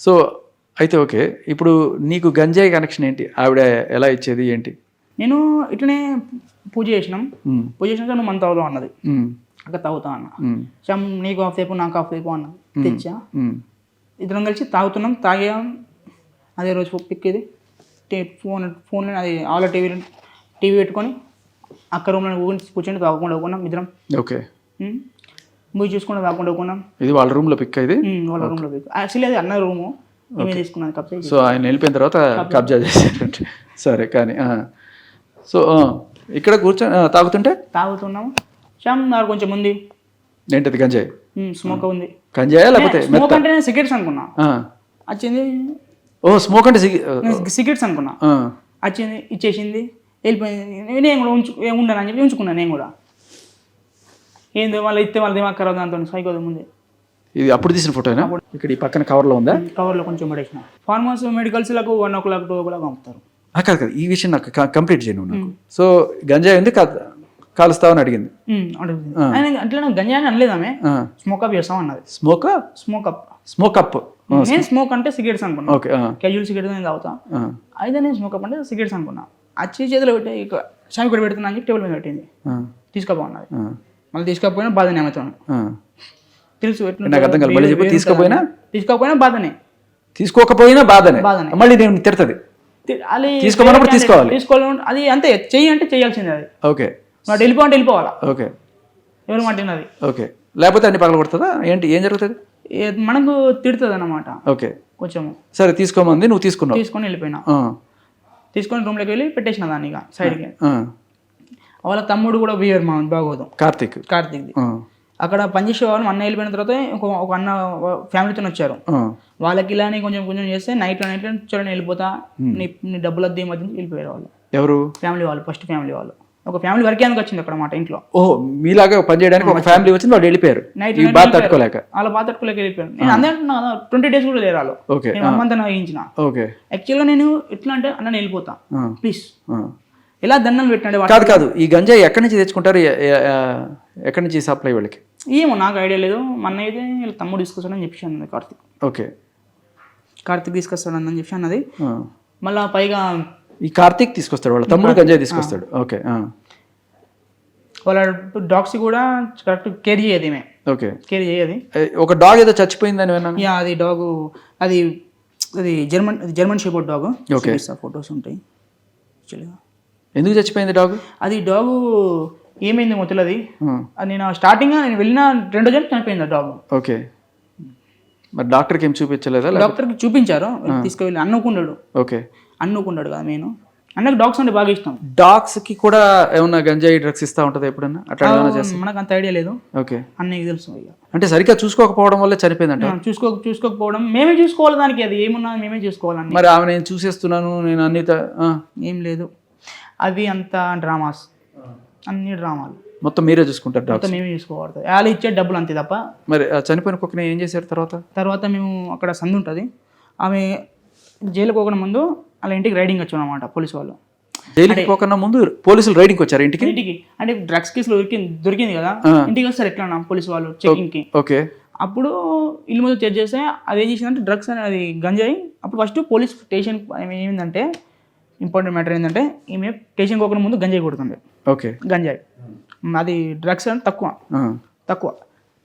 So అయితే okay. ఇప్పుడు నీకు గంజాయి కనెక్షన్ ఏంటి? ఆవిడ ఎలా ఇచ్చేది? ఏంటి? నేను ఇట్లనే పూజ చేసినాం. పూజ చేసినాక నువ్వు మన తాగుతావు అన్నది. అక్కడ తాగుతా అన్న. చమ్ నీకు హాఫ్ సేపు నాకు హాఫ్ సేపు అన్న తెచ్చా. ఇద్దరం కలిసి తాగుతున్నాం. తాగాం అదే రోజు పిక్కేది ఫోన్ ఫోన్లో అది ఆల్ టీవీ టీవీ పెట్టుకొని అక్క రూమ్లో కూర్చొని తాగకుండా ఇద్దరం. ఓకే. మూవీ చూసుకుంటూ తాగకుండా ఊకున్నాం ఇది వాళ్ళ రూమ్లో పిక్ ఇది ఉమ్, వాళ్ళ రూమ్లో పిక్ యాక్చువల్లీ అది అన్న రూము మేమే తీసుకున్నది కప్సే సో ఆయన వెళ్ళిపోయిన తర్వాత కబ్జా చేసేటట్టు సరే కానీ. సో ఇక్కడ కూర్చొని తాగుతుంటే? తాగుతున్నాము శ్యామ్ నాకు కొంచెం ఉంది. ఏంటది గంజాయి? స్మోక్ ఉంది. గంజాయా లేకపోతే స్మోక్ అంటే నేను సిగరెట్స్ అనుకున్నా. వచ్చింది ఓ స్మోక్ అంటే సిగరెట్స్ అనుకున్నా. వచ్చింది ఇచ్చేసింది వెళ్ళిపోయింది. నేను కూడా ఉంచు ఉండను అని చెప్పి ఉంచుకున్నాను నేను కూడా. ఏందో వాళ్ళు ఇస్తే వాళ్ళ దిమాగ్ ఖరాబ్ దాంతో సైకో ముందే. ఇది అప్పుడు తీసిన ఫోటోనా ఇక్కడ ఈ పక్కన కవర్లో ఉందా? కవర్లో కొంచెం పడేసిన. ఫార్మర్స్ మెడికల్స్లకు one o'clock two o'clock అమ్ముతారు కాదు కాదు ఈ విషయం నాకు కంప్లీట్ చేయను నాకు. సో గంజాయి ఉంది కాలుస్తావని అడిగింది. అట్లా గంజా అని అనలేదు ఆమె. స్మోక్ అప్ చేస్తాం అన్నది. Smoke smoke up smoke up నేను స్మోక్ అంటే సిగరెట్స్ అనుకున్నా. క్యాజువల్ సిగరెట్ నేను తాగుతా. అయితే నేను స్మోక్ అప్ అంటే సిగరెట్స్ అనుకున్నా. వచ్చి చేతిలో పెట్టి షామి కూడా పెడుతున్నా అని చెప్పి టేబుల్ మీద పెట్టింది. ఆ, మళ్ళీ తీసుకోకపోయినా బాధనే ఆ. తెలుసు. నాకు అర్థం కాలేదు. మళ్ళీ చెప్పు వేరు తీసుకోపోయినా? తీసుకోకపోయినా బాధనే. తీసుకోకపోయినా బాధనే. బాధనే. మళ్ళీ నేను తిడుతుంది. తీసుకోమన్నప్పుడు తీసుకోవాలి. తీసుకోవాలి అది అంతే చెయ్యి అంటే చేయాల్సిందే అది. ఓకే. వాడు వెళ్ళిపో అంటే వెళ్ళిపోవాలా? ఓకే. ఎవరు మాటినది ఓకే. లేకపోతే అన్ని పగల కొడుతుందా? ఏంటి ఏం జరుగుతుంది? మనకు తిడుతుంది అన్నమాట ఓకే. కొంచెం సరే తీసుకోమంది నువ్వు తీసుకున్నావు. తీసుకొని వెళ్ళిపోయినా. తీసుకొని రూమ్లోకి వెళ్ళి పెట్టేసిన దాన్ని ఇక సైడ్కి. వాళ్ళ తమ్ముడు కూడా బిహేవియర్ మా బాగోదు. కార్తీక్. కార్తీక్ది. ఆ, అక్కడ పనిచేసే వాళ్ళు అన్న వెళ్ళిపోయిన తర్వాత ఒక ఒక అన్న ఫ్యామిలీతో వచ్చారు. వాళ్ళకి ఇలానే కొంచెం కొంచెం చేస్తే నైట్లో నైట్లో చూడండి వెళ్ళిపోతా నీ నీ డబ్బులు అద్దె మధ్య వెళ్ళిపోయారు వాళ్ళు. ఎవరు? ఫ్యామిలీ వాళ్ళు ఫస్ట్ ఫ్యామిలీ వాళ్ళు. ఒక ఫ్యామిలీ వరకే అందుకు వచ్చింది అక్కడ మాట ఇంట్లో? ఓ మీలాగా పని చేయడానికి ఒక ఫ్యామిలీ వచ్చింది వాళ్ళు వెళ్ళిపోయారు. నైట్ బాధ తట్టుకోలేక. వాళ్ళ బాధ తట్టుకోలేక వెళ్ళిపోయారు. నేను అందరూ ట్వంటీ డేస్ కూడా లేరు వాళ్ళు. ఓకే. నేను వన్ మంత్ వేయించిన ఓకే. యాక్చువల్గా నేను ఎట్లా అంటే అన్న నేను వెళ్ళిపోతా. ప్లీజ్. ఎలా దండం పెట్టండి వాడు? కాదు కాదు. ఈ గంజాయి ఎక్కడి నుంచి తెచ్చుకుంటారు? ఎక్కడి నుంచి సప్లై వాళ్ళకి? ఏమో నాకు ఐడియా లేదు. మొన్న అయితే వీళ్ళ తమ్ముడు తీసుకొస్తాడని చెప్పి అన్నది కార్తిక్. ఓకే. కార్తిక్ తీసుకొస్తాడని చెప్పి అన్నది. మళ్ళా పైగా ఈ కార్తీక్ తీసుకొస్తాడు వాళ్ళ తమ్ముడు గంజాయి తీసుకొస్తాడు. ఓకే వాళ్ళ డాగ్స్ కూడా కరెక్ట్ కేర్ చేయదు ఈమె. ఓకే. కేర్ చేయదు. ఒక డాగ్ ఏదో చచ్చిపోయిందని విన్నాను యా అది డాగ్ అది అది German German shepherd dog. Okay. Photos ఉంటాయి. యాక్చువల్గా. ఎందుకు చచ్చిపోయింది డాగ్? అది డాగ్ ఏమైంది మొదలది నేను స్టార్టింగ్ నేను వెళ్ళిన రెండో జన్ చనిపోయింది డాగ్. ఓకే. మరి డాక్టర్కి ఏం చూపించలేదా డాక్టర్కి చూపించారు. తీసుకువెళ్ళి అన్నుకున్నాడు ఓకే. అన్నుకున్నాడు కదా నేను అన్నకు డాగ్స్ అంటే బాగా ఇష్టం. డాగ్స్కి కూడా ఏమన్నా గంజాయి డ్రగ్స్ ఇస్తా ఉంటుందా ఎప్పుడన్నా? అట్లా మనకు అంత ఐడియా లేదు. ఓకే. అన్నయ్యకి తెలుసు అంటే సరిగ్గా చూసుకోకపోవడం వల్ల చనిపోయిందంట? చూసుకో చూసుకోకపోవడం మేమే చూసుకోవాలి దానికి. అది ఏమున్నా మేమే చూసుకోవాలని మరి ఆమె నేను చూసేస్తున్నాను నేను అన్ని ఏం లేదు. అవి అంతా డ్రామాస్. అన్ని డ్రామాలు. మొత్తం మీరే చూసుకుంటారు మొత్తం మేమే చూసుకోబడుతుంది వాళ్ళు ఇచ్చే డబ్బులు అంతే తప్ప. మరి ఆ చనిపోయిన కుక్కని ఏం చేశారు తర్వాత? తర్వాత మేము అక్కడ సందు ఉంటుంది. ఆమె జైలుకి పోకుండా ముందు అలా ఇంటికి రైడింగ్ వచ్చాం అనమాట పోలీసు వాళ్ళు. జైలుకి పోకన్నా ముందు పోలీసులు రైడింగ్ వచ్చారు ఇంటికి? ఇంటికి. అంటే డ్రగ్స్ కేసులో దొరికింది దొరికింది కదా. ఇంటికి వస్తారు ఎట్లా అన్న పోలీసు వాళ్ళు చెకింగ్కి ఓకే. అప్పుడు ఇల్లు ముందు చెక్ చేస్తే అది ఏం చేసిందంటే డ్రగ్స్ అనేది గంజాయి. అప్పుడు ఫస్ట్ పోలీస్ స్టేషన్ ఏమైందంటే ఇంపార్టెంట్ మ్యాటర్ ఏంటంటే ఈమె స్టేషన్ పోకుండా ముందు గంజాయి కొడుతుండే ఓకే. గంజాయి. అది డ్రగ్స్ అంటే తక్కువ. ఆ, తక్కువ.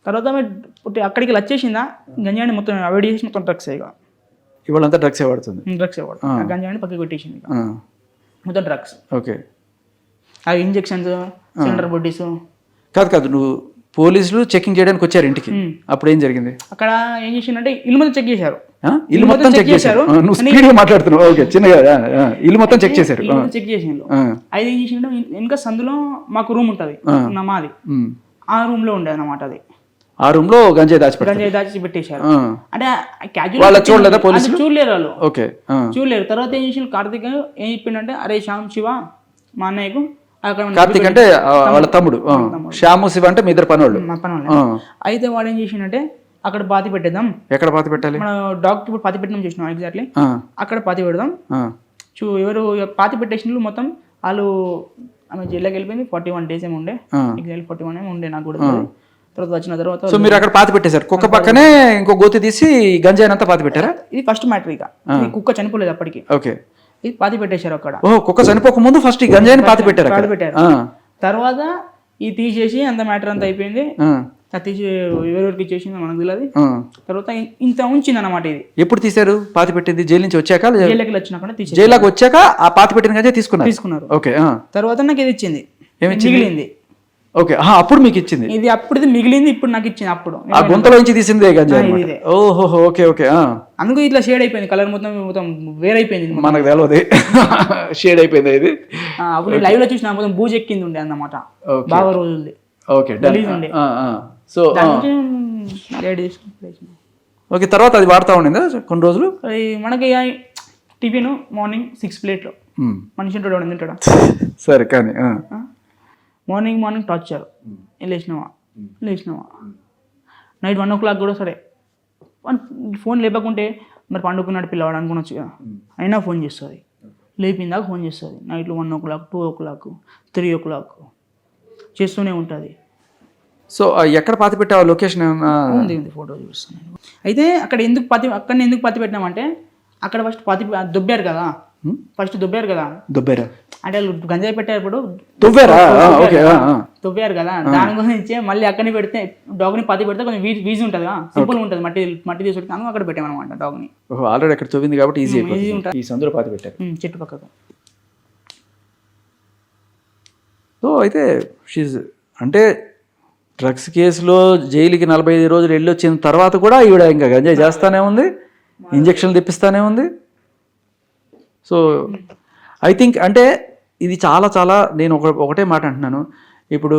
తర్వాత పుట్టి అక్కడికి వచ్చేసిందా గంజాయిని మొత్తం అవాయిడ్ చేసి మొత్తం డ్రగ్స్ ఇక. ఇవాళంతా డ్రగ్స్ వాడుతుంది? డ్రగ్స్ ఇవ్వడు గంజాయిని పక్కకి కొట్టేసింది ఇక. ఆ, మొత్తం డ్రగ్స్. ఓకే. అవి ఇంజెక్షన్స్ సిలిండర్ బొడ్డీస్. కాదు కాదు నువ్వు పోలీసులు చెకింగ్ చేయడానికి వచ్చారు ఇంటికి. అప్పుడు ఏం జరిగింది? అక్కడ ఏం చేసిందంటే ఇల్లు మొత్తం చెక్ చేశారు? ఇల్లు మొత్తం చెక్ చేశారు. నువ్వు స్పీడ్గా మాట్లాడుతున్నావు. ఓకే చిన్నగా ఆ, ఇల్లు మొత్తం చెక్ చేశారు. చెక్ చేసిండ్రు. ఆ, అయితే ఏం చేసిండే వెనక సందులో మాకు రూమ్ ఉంటుంది. మాది. ఆ రూమ్లో ఉండేది అనమాట అది. ఆ రూమ్లో గంజాయి దాచిపెట్టారు గంజాయి దాచి పెట్టేశారు. అంటే వాళ్ళ క్యాజువల్ చూడలేదా పోలీసులు? చూడలేరు వాళ్ళు. ఓకే చూడలేరు. తర్వాత ఏం చేసిన కార్తిక్ ఏం చెప్పిండంటే అరే శ్యామ్ శివ మా అన్నయ్యకు కార్తిక్ అంటే వాళ్ళ తమ్ముడు. శ్యాము శివ అంటే మీ ఇద్దరు పనోళ్ళు అయితే వాడు ఏం చేసిండంటే అక్కడ పాతి పెట్టేద్దాం. ఎక్కడ పాతి పెట్టాలి? మన డాక్టర్ ఇప్పుడు పాతి పెట్టడం చేసినాం ఎగ్జాక్ట్లీ అక్కడ పాతి పెడదాం. చూ ఎవరు పాతి పెట్టేసిన మొత్తం వాళ్ళు ఆమె జైల్లోకి వెళ్ళిపోయింది. ఫార్టీ వన్ డేస్ ఏమి ఉండే. ఆ. ఎగ్జాక్ట్ ఫార్టీ వన్ ఏమి ఉండే నాకు కూడా. తర్వాత వచ్చిన తర్వాత సో మీరు అక్కడ పాతి పెట్టేశారు. కుక్క పక్కనే ఇంకో గోతి తీసి గంజాయినంతా పాతి పెట్టారా? ఇది ఫస్ట్ మ్యాటర్ ఇక. కుక్క చనిపోలేదు అప్పటికి. ఓకే. ఇది పాతి పెట్టేశారు అక్కడ. ఓ కుక్క చనిపోక ముందు ఫస్ట్ ఈ గంజాయిని పాతి పెట్టారు పాతి పెట్టారు. తర్వాత ఇది తీసేసి అంత మ్యాటర్ అంతా అయిపోయింది. అది తీసి ఎవరెవరికి ఇచ్చేసిందో మనకు తెలియదు. తర్వాత ఇంత ఉంచింది అన్నమాట ఇది. ఎప్పుడు తీశారు? పాతి పెట్టింది? జైలు నుంచి వచ్చాక జైలుకి వచ్చినాక జైల్లోకి వచ్చాక ఆ పాతి పెట్టిన గంజాయి తీసుకున్నారు. తీసుకున్నారు. ఓకే తర్వాత నాకు ఇది ఇచ్చింది. ఏమి ఇచ్చింది? మిగిలింది. ఓకే అప్పుడు మీకు ఇచ్చింది. ఇది అప్పుడుది మిగిలింది ఇప్పుడు నాకు ఇచ్చింది అప్పుడు. ఆ గుంతలో నుంచి తీసిందే గంజాయి. ఓహో ఓకే ఓకే ఆ. అందుకు ఇట్లా షేడ్ అయిపోయింది కలర్ మొత్తం మొత్తం వేరైపోయింది. మనకు తెలియదు షేడ్ అయిపోయింది ఇది. అప్పుడు లైవ్లో చూసిన మొత్తం బూజ్ ఎక్కింది ఉండే అన్నమాట. బాగా రోజులది. ఓకే ఉండే. సో ఓకే తర్వాత అది వాడుతూ ఉండిందా? కొన్ని రోజులు? మనకి టిఫిన్ మార్నింగ్ సిక్స్ ప్లేట్లో. మనిషి ఉంటాడు తింటాడా సరే కానీ. మార్నింగ్ మార్నింగ్ టార్చర్ లేచినావా? లేచినావా? నైట్ వన్ ఓ క్లాక్ కూడా సరే. ఫోన్ లేపకుంటే మరి పండుకున్నాడు పిల్లవాడు అనుకునొచ్చు కదా. అయినా ఫోన్ చేస్తుంది. లేపిందాక ఫోన్ చేస్తుంది. నైట్లో one o'clock two o'clock three o'clock చేస్తూనే ఉంటుంది. సో ఎక్కడ పాతి పెట్టావు లొకేషన్? ఉంది ఉంది ఫోటో చూపిస్తాను అయితే అక్కడ ఎందుకు పత్తి అక్కడ ఎందుకు పత్తి పెట్టినామంటే అక్కడ ఫస్ట్ పత్తి దుబ్బారు కదా. ఫస్ట్ దుబ్బారు కదా. దుబ్బేరా. అంటే వాళ్ళు గంజాయి పెట్టేటప్పుడు. దువ్వారు కదా. దాని గురించి మళ్ళీ అక్కడనే పెడితే డాగ్ని పత్తి పెడితే కొంచెం వీజ్ ఉంటుంది సింపుల్ ఉంటుంది. మట్టి మట్టి తీసుకుంటే అందుకు అక్కడ పెట్టామన్నమాట డాగ్ని. ఆల్రెడీ అక్కడ తవ్వింది కాబట్టి ఈజీ అయిపోయింది ఉంటుంది. ఈ సందులో పాతి పెట్టారు. చెట్టు పక్కకు. సో అయితే షీజ్ అంటే డ్రగ్స్ కేసులో జైలుకి నలభై ఐదు రోజులు వెళ్ళి వచ్చిన తర్వాత కూడా ఈవిడ ఇంకా గంజాయి చేస్తానే ఉంది. ఇంజక్షన్లు తెప్పిస్తానే ఉంది. సో ఐ థింక్ అంటే ఇది చాలా చాలా నేను ఒక ఒకటే మాట అంటున్నాను. ఇప్పుడు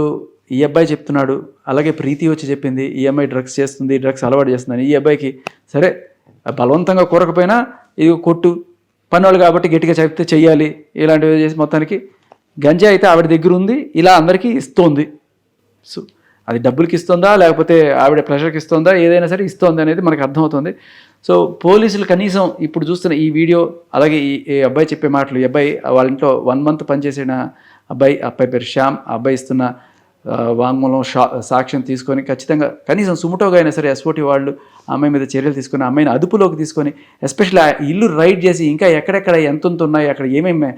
ఈ అబ్బాయి చెప్తున్నాడు అలాగే ప్రీతి వచ్చి చెప్పింది ఈ అమ్మాయి డ్రగ్స్ చేస్తుంది డ్రగ్స్ అలవాటు చేస్తుందని. ఈ అబ్బాయికి సరే బలవంతంగా కోరకపోయినా ఇది కొట్టు పన్నోళ్ళు కాబట్టి గట్టిగా చెప్తే చెయ్యాలి ఇలాంటివి చేసి మొత్తానికి. గంజా అయితే ఆవిడ దగ్గర ఉంది ఇలా అందరికీ ఇస్తోంది. సో అది డబ్బులకి ఇస్తుందా లేకపోతే ఆవిడ ప్రెషర్కి ఇస్తుందా ఏదైనా సరే ఇస్తుంది అనేది మనకు అర్థమవుతుంది. సో పోలీసులు కనీసం ఇప్పుడు చూస్తున్న ఈ వీడియో అలాగే ఈ ఈ అబ్బాయి చెప్పే మాటలు ఈ అబ్బాయి వాళ్ళ ఇంట్లో వన్ మంత్ పనిచేసిన అబ్బాయి అబ్బాయి పేరు శ్యామ్ ఆ అబ్బాయి ఇస్తున్న వాంగ్మూలం సాక్ష్యం తీసుకొని ఖచ్చితంగా కనీసం సుముటోగా అయినా సరే ఎస్ఓటి వాళ్ళు అమ్మాయి మీద చర్యలు తీసుకొని అమ్మాయిని అదుపులోకి తీసుకొని ఎస్పెషల్లీ ఆ ఇల్లు రైడ్ చేసి ఇంకా ఎక్కడెక్కడ ఎంతెంత ఉన్నాయి అక్కడ ఏమేమి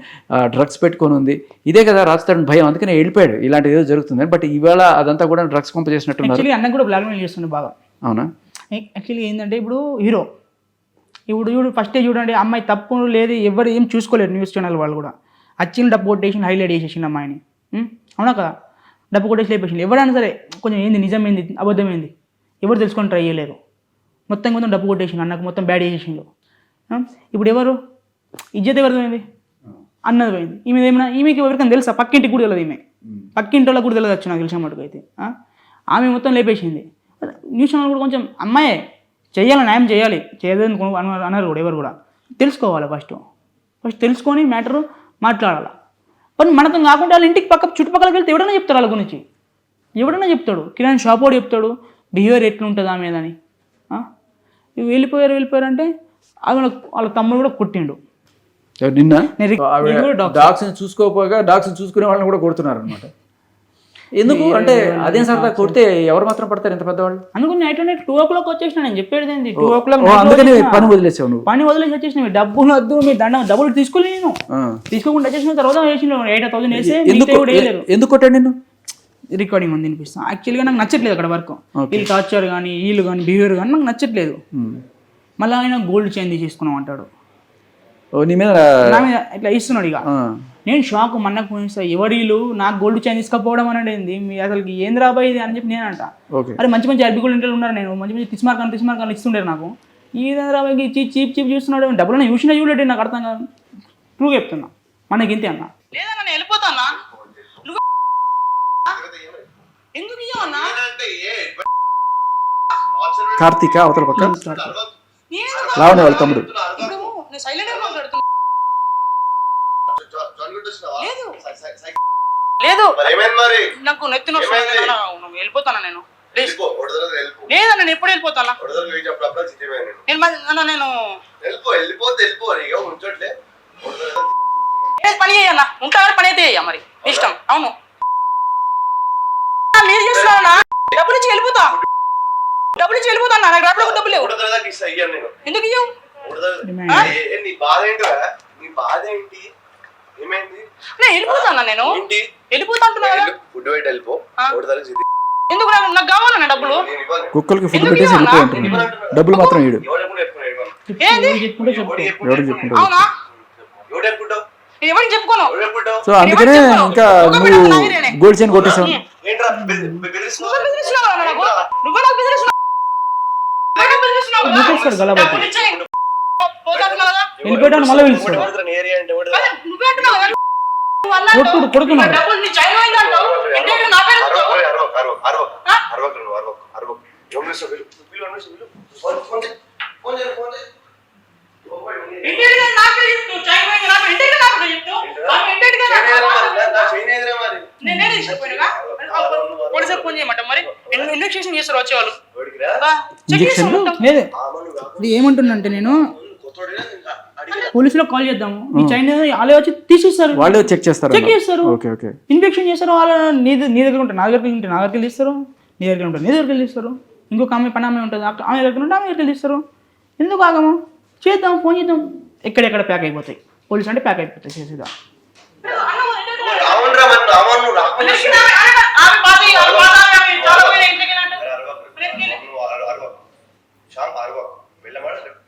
డ్రగ్స్ పెట్టుకొని ఉంది. ఇదే కదా రాస్తాడని భయం అందుకనే వెళ్ళిపోయాడు. ఇలాంటిది ఏదో జరుగుతుంది బట్ ఈవేళ అదంతా కూడా డ్రగ్స్ పంప చేసినట్టున్నారు యాక్చువల్లీ అన్నకు కూడా బ్లాక్మెయిల్ చేస్తుండే బాగా. అవునా? యాక్చువల్లీ ఏంటంటే ఇప్పుడు హీరో ఇప్పుడు చూడు ఫస్టే చూడండి అమ్మాయి తప్పు లేదు ఎవరు ఏం చూసుకోలేరు న్యూస్ ఛానల్ వాళ్ళు కూడా. వచ్చిన డబ్బు కొట్టేసి హైలైట్ చేసేసింది అమ్మాయిని? అవునా కదా? డబ్బు కొట్టేసి లేపేసింది ఎవరైనా సరే కొంచెం ఏంది నిజం ఏంది అబద్ధం ఏంది ఎవరు తెలుసుకొని ట్రై చేయలేరు మొత్తం మొత్తం డబ్బు కొట్టేసిండు అన్నకు మొత్తం బ్యాడ్ చేసేసిండు? ఇప్పుడు ఎవరు? ఇజ్జత్ ఎవరిది పోయింది? అన్నది పోయింది. ఈమె ఏమైనా ఈమెకి ఎవరికైనా తెలుసా? పక్కింటికి కూడా తెలియదు ఈమె. పక్కింటి వాళ్ళకి కూడా తెలియదు వచ్చి నాకు తెలిసిన మటుకు అయితే? ఆమె మొత్తం లేపేసింది. న్యూస్ ఛానల్ కూడా కొంచెం అమ్మాయే చేయాలి న్యాయం చేయాలి. చేయదని అన్నారు కూడా ఎవరు కూడా. తెలుసుకోవాలి ఫస్ట్ ఫస్ట్ తెలుసుకొని మ్యాటర్ మాట్లాడాలి? కానీ మనతో కాకుండా వాళ్ళ ఇంటికి పక్క చుట్టుపక్కలకి వెళ్తే ఎవడైనా చెప్తారు వాళ్ళ గురించి? ఎవడైనా చెప్తాడు. కిరాణ్ షాప్ వాడు చెప్తాడు. బిహేవియర్ ఎట్లుంటుంది ఆమె అని. వెళ్ళిపోయారు వెళ్ళిపోయారు అంటే అది వాళ్ళ తమ్ముడు కూడా కొట్టిండు. నిన్న. డాగ్స్ చూసుకోకపోగా డాగ్స్ చూసుకునే వాళ్ళని కూడా కొడుతున్నారు అనమాట ఎందుకు? అంటే అదేం సరదా కొడితే ఎవరు మాత్రం పడతారు ఎంత పెద్దవాళ్ళు అందుకు night night two o'clock వచ్చేసిన నేను చెప్పేది ఏంది? టూ ఓ క్లాక్ అందుకని పని వదిలేసావు నువ్వు. పని వదిలేసి వచ్చేసిన డబ్బులు వద్దు మీ దండం డబ్బులు తీసుకోలే నేను. తీసుకోకుండా వచ్చేసిన తర్వాత వేసిన ఎయిట్ థౌసండ్ వేస్తే ఎందుకు కొట్టాడు నిన్ను? రికార్డింగ్ ఉంది వినిపిస్తాను యాక్చువల్గా నాకు నచ్చట్లేదు అక్కడ వర్క్. వీళ్ళు టార్చర్ కానీ వీళ్ళు కానీ బిహేవియర్ కానీ నాకు నచ్చట్లేదు. మళ్ళీ ఆయన గోల్డ్ చైన్ తీసేసుకున్నాం అంటాడు. నీ మీద నా మీద ఇట్లా ఇస్తున్నాడు ఇక. నేను షాక్ మన్నకు పోయిస్తా ఎవడీలు నాకు గోల్డ్ చైన్ తీసుకపోవడం అనేది మీ అసలు ఏం రాబాయి ఇది అని చెప్పి నేను అంట ఓకే. అరే మంచి మంచి అడ్బికులు ఇంట్లో ఉన్నారు నేను. మంచి మంచి తిస్మార్ కానీ తిస్మార్ కానీ ఇస్తుండే నాకు. ఈ రాబాయి చీప్ చీప్ చీప్ చూస్తున్నాడు. డబ్బులు చూసినా చూడలేదు నాకు అర్థం కాదు. ట్రూ చెప్తున్నా. మనకి ఇంతే అన్న. లేదన్నా ఎందుకు కార్తీక అవతల పక్క. లావణ్య వాళ్ళ తమ్ముడు. సైలెంట్ లేదు. లేదు. నాకు నెత్తి నొప్పి నువ్వు వెళ్ళిపోతానా నేను? లేదన్న నేను ఎప్పుడు వెళ్ళిపోతానా? నేను. నేను నేను పని చేయన్న ఉంటా పని అయితే మరి. ఇష్టం. అవును. ఆ, మీరు చేస్తున్నారా డబ్బులు ఇచ్చి వెళ్ళిపోతా. డబ్బులు ఇచ్చి వెళ్ళిపోతా. నాకు డబ్బులు డబ్బులు నేను. ఎందుకు ఏ, నీ బాధ ఏంటిరా నీ బాధ ఏంటి? ఏమైంది? నేను వెళ్ళిపోతాను నేను? ఏంటి? వెళ్ళిపోతా అంటున్నా కదా. ఫుడ్ బయట వెళ్ళిపో. ఒకటో. ఎందుకు నాకు నాకు కావాలన్న డబ్బులు. కుక్కలకి ఫుడ్ పెట్టేసి? వెళ్ళిపోయి డబ్బులు మాత్రం ఇడు. ఏంది? చెప్పుకున్నాడు? చెప్పుకుంటావు? అవునా ఎవరికి చెప్పుకోను? సో అందుకనే ఇంకా నువ్వు గోల్డ్ చైన్ కొట్టేసావు? నువ్వే నాకు? నువ్వే నువ్వే? వెళ్ళిపోయాడు మళ్ళీ పిలుస్తాడు అంటే. కొట్టుడు, కొడుతున్నాడు. నా డబ్బులు నీ చైన్ అయింది అంటావు. ఇంటికి నా పేరు అరవకు, చెప్తావు. అరవకు, అరవకు, అరవకు. ఆ? అరవకు నువ్వు, అరవకు, అరవకు. ఎవరు పిలుస్తావు? పిలు, పిలు, ఎవరు పిలుస్తావు? పిలు. ఫోన్, ఫోన్ చేయి. ఫోన్ చేయి, ఫోన్ చేయి. ఇంటికి నా పేరు చెప్తావు. చైన్ అయింది నా పేరు. ఇంటికి నా పేరు చెప్తావు. నాకు ఇంటికి నా చైన్ ఏదిరా మరి? నా- నా పేరు చైన్ ఏదిరా మరి? నేనే ఇంజక్షన్? పోలీసులకు కాల్ చేద్దాము ఈ చైన్ వాళ్ళే వచ్చి తీసేస్తారు వాళ్ళే చెక్ చేస్తారు చెక్ చేస్తారు ఓకే ఓకే ఇన్ఫెక్షన్ చేస్తారు వాళ్ళ నీ నీ దగ్గర ఉంటుంది నా దగ్గర ఉంటే నా దగ్గర తీస్తారు నీ దగ్గర ఉంటుంది నీ దగ్గర తీస్తారు ఇంకొక ఆమె పని ఆమె ఉంటుంది ఆమె దగ్గర ఉంటే ఆమె దగ్గర తీస్తారు ఎందుకు ఆగము చేద్దాం ఫోన్ చేద్దాం ఎక్కడెక్కడ ప్యాక్ అయిపోతాయి పోలీస్ అంటే ప్యాక్ అయిపోతాయి చేసేదా చాలా